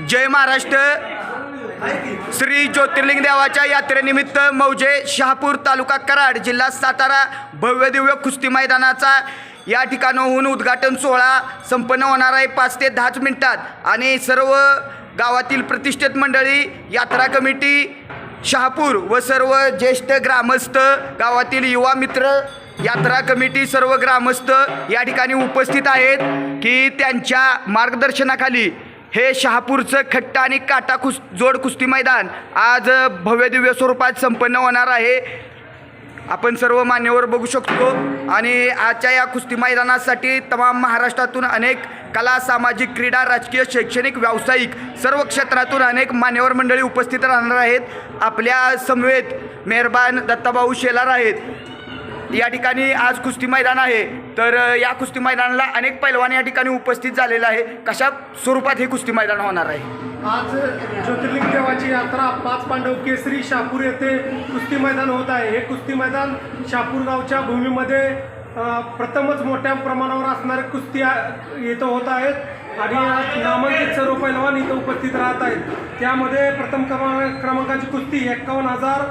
जय महाराष्ट्र. श्री ज्योतिर्लिंग देवाच्या यात्रेनिमित्त मौजे शहापूर तालुका कराड जिल्हा सातारा भव्य दिव्य कुस्ती मैदानाचा या ठिकाणाहून उद्घाटन सोहळा संपन्न होणार आहे. पाच ते दहाच मिनिटात आणि सर्व गावातील प्रतिष्ठित मंडळी यात्रा कमिटी शहापूर व सर्व ज्येष्ठ ग्रामस्थ गावातील युवा मित्र यात्रा कमिटी सर्व ग्रामस्थ या ठिकाणी उपस्थित आहेत की त्यांच्या मार्गदर्शनाखाली हे शहापूरचं खट्टा आणि काटा कुस जोड कुस्ती मैदान आज भव्यदिव्य स्वरूपात संपन्न होणार आहे. आपण सर्व मान्यवर बघू शकतो आणि आजच्या या कुस्ती मैदानासाठी तमाम महाराष्ट्रातून अनेक कला सामाजिक क्रीडा राजकीय शैक्षणिक व्यावसायिक सर्व क्षेत्रातून अनेक मान्यवर मंडळी उपस्थित राहणार आहेत. आपल्या समवेत मेहरबान दत्ताभाऊ शेलार आहेत. या ठिकाणी आज कुस्ती मैदान आहे. तर या कुस्ती मैदानाला अनेक पैलवान या ठिकाणी उपस्थित झालेला आहे कशा स्वरूपात हे कुस्ती मैदान होणार आहे? आज ज्योतिर्लिंग देवाची यात्रा पाच पांडव केसरी शापूर येथे कुस्ती मैदान होत आहे. हे कुस्ती मैदान शापूर गावच्या भूमीमध्ये प्रथमच मोठ्या प्रमाणावर असणारे कुस्ती इथं होत आहेत. आणि आज नामांकित सर्व पैलवान इथं उपस्थित राहत आहेत. त्यामध्ये प्रथम क्रमांकाची कुस्ती एक्कावन्न हजार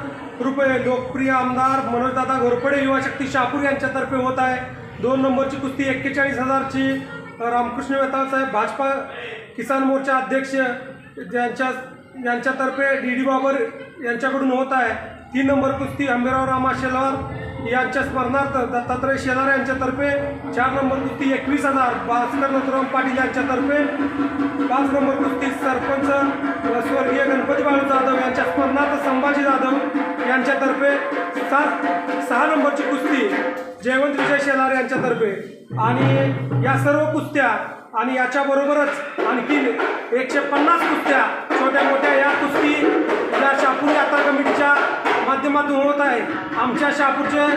रुपये लोकप्रिय आमदार मनोजदादा घोरपडे युवा शक्ती शहापूर यांच्यातर्फे होत आहे. दोन नंबरची कुस्ती एक्केचाळीस हजारची. रामकृष्ण वेताळ साहेब भाजपा किसान मोर्चा अध्यक्ष ज्यांच्या यांच्यातर्फे डी डी बाबर यांच्याकडून होत आहे. तीन नंबर कुस्ती आंबेराव रामा शेलवार यांच्या स्मरणार्थ दत्तात्रय शेलार यांच्यातर्फे चार नंबर कुस्ती एकवीस हजार भास्कर नथुराम पाटील यांच्यातर्फे पाच नंबर कुस्ती सरपंच स्वर्गीय गणपती बाळू जाधव यांच्या स्मरणार्थ संभाजी जाधव यांच्यातर्फे सात सहा नंबरची कुस्ती जयवंत विजय शेलार यांच्यातर्फे. आणि या सर्व कुस्त्या आणि याच्याबरोबरच आणखी एकशे पन्नास कुस्त्या छोट्या मोठ्या या कुस्ती माध्यमातून होत आहे. आमच्या शहापूरचे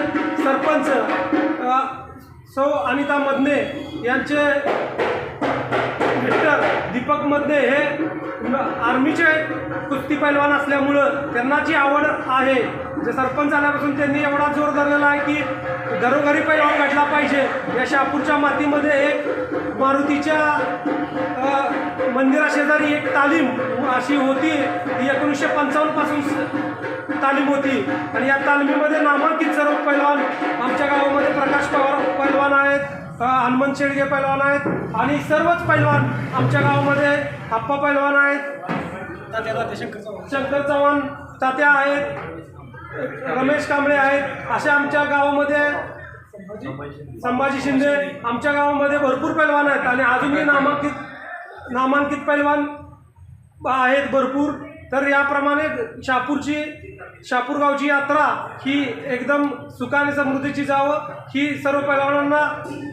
सरपंच सौ अनिता मदने यांचे मिस्टर दीपक मधने हे आर्मीचे कुस्ती पैलवान असल्यामुळं त्यांना जी आवड आहे. जे सरपंच झाल्यापासून त्यांनी एवढा जोर धरलेला आहे की घरोघरी पैलवान घडला पाहिजे. या शहापूरच्या मातीमध्ये एक मारुतीच्या मंदिराशेजारी एक तालीम अशी होती. ती एकोणीसशे पंचावन्नपासून तालीम होती. आणि या तालमीमध्ये नामांकित सर्व पैलवान आमच्या गावामध्ये प्रकाश पवार पैलवान आहेत हनुमंत शेडगे पैलवान आहेत आणि सर्वच पैलवान आमच्या गावामध्ये आप्पा पैलवान आहेत. शंकर चव्हाण तात्या आहेत रमेश कांबळे आहेत. अशा आमच्या गावामध्ये संभाजी शिंदे आमच्या गावामध्ये भरपूर पैलवान आहेत आणि अजूनही नामांकित नामांकित पैलवान आहेत भरपूर. तर याप्रमाणे शापूरची शापूरगावची यात्रा ही एकदम सुखाने समृद्धीची जावं. ही सर्व पैलवानांना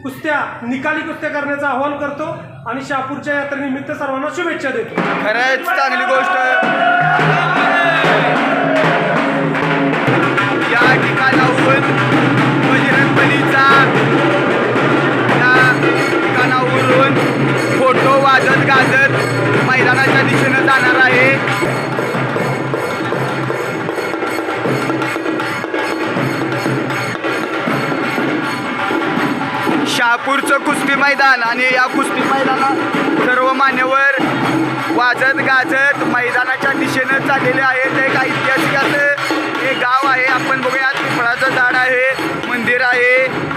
कुस्त्या निकाली कुस्त्या करण्याचं आवाहन करतो आणि शापूरच्या यात्रेनिमित्त सर्वांना शुभेच्छा देतो. खरंच चांगली गोष्ट. या ठिकाणाहून बजरंग या ठिकाणावरून फोटो वाजत गाजत मैदानाच्या दिशेने शहापूरचं कुस्ती मैदान आणि या कुस्ती मैदानात सर्व मान्यवर वाजत गाजत मैदानाच्या दिशेनं चाललेले आहेत. एक ऐतिहासिक असं हे गाव आहे. आपण बघूया पिंपळाचं झाड आहे मंदिर आहे.